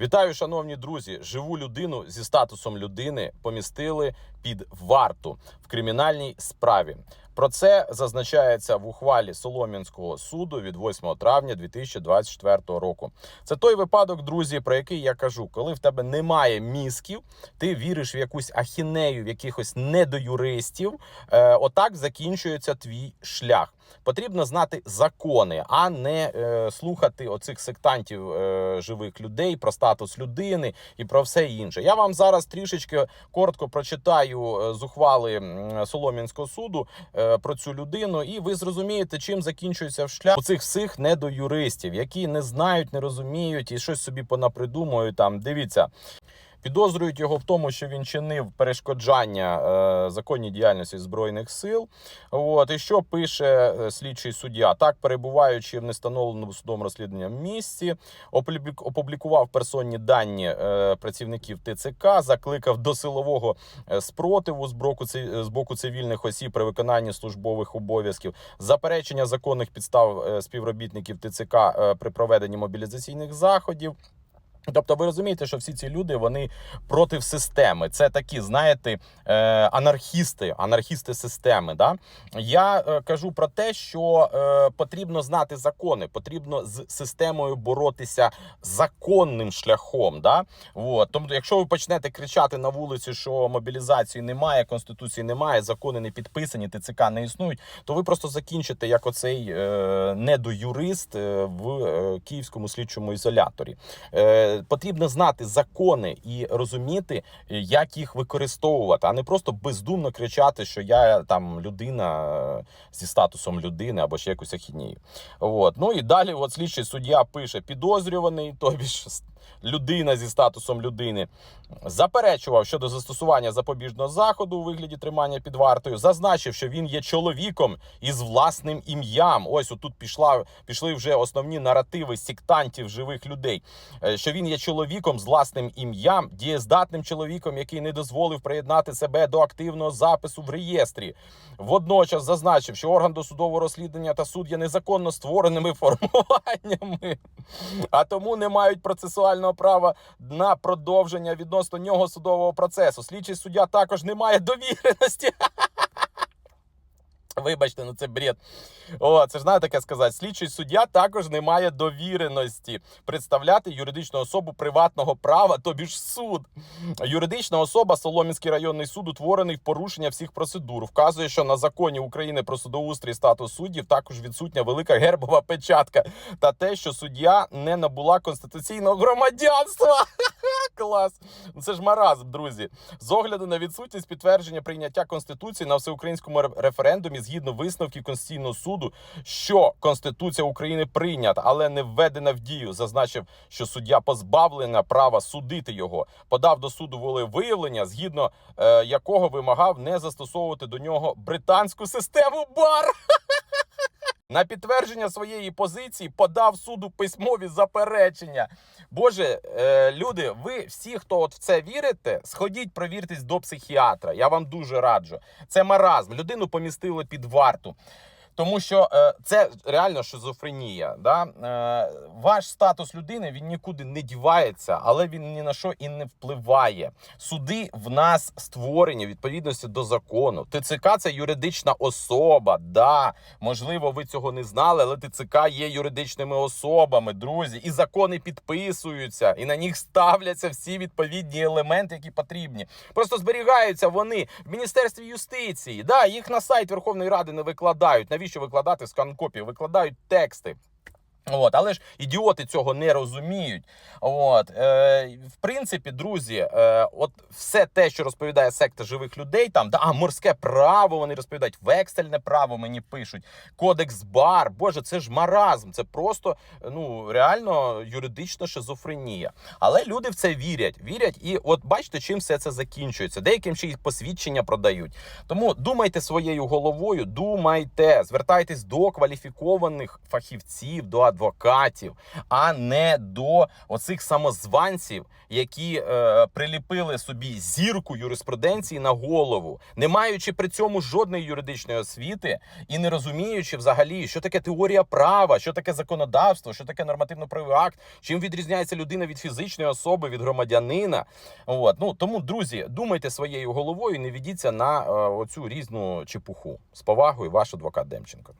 Вітаю, шановні друзі! Живу людину зі статусом людини помістили під варту в кримінальній справі. Про це зазначається в ухвалі Солом'янського суду від 8 травня 2024 року. Це той випадок, друзі, про який я кажу, коли в тебе немає мізків, ти віриш в якусь ахінею, в якихось недоюристів. Е, отак закінчується твій шлях. Потрібно знати закони, а не е, слухати оцих сектантів е, живих людей про статус людини і про все інше. Я вам зараз трішечки коротко прочитаю е, з ухвали Солом'янського суду е, про цю людину, і ви зрозумієте, чим закінчується шлях у цих всіх недоюристів, які не знають, не розуміють і щось собі понапридумують. Там дивіться. Підозрюють його в тому, що він чинив перешкоджання е, законній діяльності збройних сил. От і що пише е, слідчий суддя? Так, перебуваючи в нестановленому судом розслідуванням місці, опублік- опублікував персонні дані е, працівників ТЦК, закликав до силового е, спротиву з боку з боку цивільних осіб при виконанні службових обов'язків, заперечення законних підстав е, співробітників ТЦК при проведенні мобілізаційних заходів. Тобто, ви розумієте, що всі ці люди вони проти системи. Це такі, знаєте, е, анархісти, анархісти системи. Да? Я е, кажу про те, що е, потрібно знати закони, потрібно з системою боротися законним шляхом. Да? От. Тобто, якщо ви почнете кричати на вулиці, що мобілізації немає, конституції немає, закони не підписані, ТЦК не існують, то ви просто закінчите як оцей недоюрист в київському слідчому ізоляторі. Потрібно знати закони і розуміти, е, як їх використовувати, а не просто бездумно кричати, що я там людина е, зі статусом людини або ще якусь ахінію. От. Ну і далі, от слідчий суддя пише підозрюваний, тобі ж людина зі статусом людини, заперечував щодо застосування запобіжного заходу у вигляді тримання під вартою, зазначив, що він є чоловіком із власним ім'ям. Ось отут пішла, пішли вже основні наративи сектантів живих людей. Е, Що він є чоловіком з власним ім'ям, дієздатним чоловіком, який не дозволив приєднати себе до активного запису в реєстрі. Водночас зазначив, що орган досудового розслідування та суд є незаконно створеними формуваннями, а тому не мають процесуального права на продовження відносно нього судового процесу. Слідчий суддя також не має довіреності. Вибачте, ну це бред. О, це ж знаю таке сказати. Слідчий суддя також не має довіреності представляти юридичну особу приватного права, тобі ж суд. Юридична особа Солом'янський районний суд утворений в порушення всіх процедур. Вказує, що на законі України про судоустрій статус суддів також відсутня велика гербова печатка та те, що суддя не набула конституційного громадянства. Клас. Ну, Це ж маразм, друзі. З огляду на відсутність підтвердження прийняття конституції на всеукраїнському ре- референдумі, згідно висновків Конституційного суду, що Конституція України прийнята, але не введена в дію, зазначив, що суддя позбавлена права судити його, подав до суду волевиявлення, згідно е, якого вимагав не застосовувати до нього британську систему бар. На підтвердження своєї позиції подав суду письмові заперечення. Боже, е, люди, ви всі, хто от в це вірите, сходіть, провіртесь до психіатра. Я вам дуже раджу. Це маразм. Людину помістили під варту. Тому що е, це реально шизофренія. Да? Е, ваш статус людини він нікуди не дівається, але він ні на що і не впливає. Суди в нас створені відповідності до закону. ТЦК це юридична особа. Да, можливо, ви цього не знали, але ТЦК є юридичними особами, друзі, і закони підписуються, і на них ставляться всі відповідні елементи, які потрібні. Просто зберігаються вони в міністерстві юстиції. Да, їх на сайт Верховної Ради не викладають. Навіщо викладати скан-копії? Викладають тексти. От, але ж ідіоти цього не розуміють. От, е, в принципі, друзі, е, от все те, що розповідає секта живих людей, там да, а, морське право, вони розповідають, вексельне право мені пишуть, кодекс бар. Боже, це ж маразм, це просто ну реально юридична шизофренія. Але люди в це вірять, вірять, і от бачите, чим все це закінчується. Деяким ще й посвідчення продають. Тому думайте своєю головою, думайте, звертайтесь до кваліфікованих фахівців, до адвокатів. Адвокатів, а не до оцих самозванців, які е, приліпили собі зірку юриспруденції на голову, не маючи при цьому жодної юридичної освіти і не розуміючи взагалі, що таке теорія права, що таке законодавство, що таке нормативно-правовий акт, чим відрізняється людина від фізичної особи, від громадянина. От ну тому, друзі, думайте своєю головою, не ведіться на е, оцю різну чепуху. З повагою, ваш адвокат Демченко.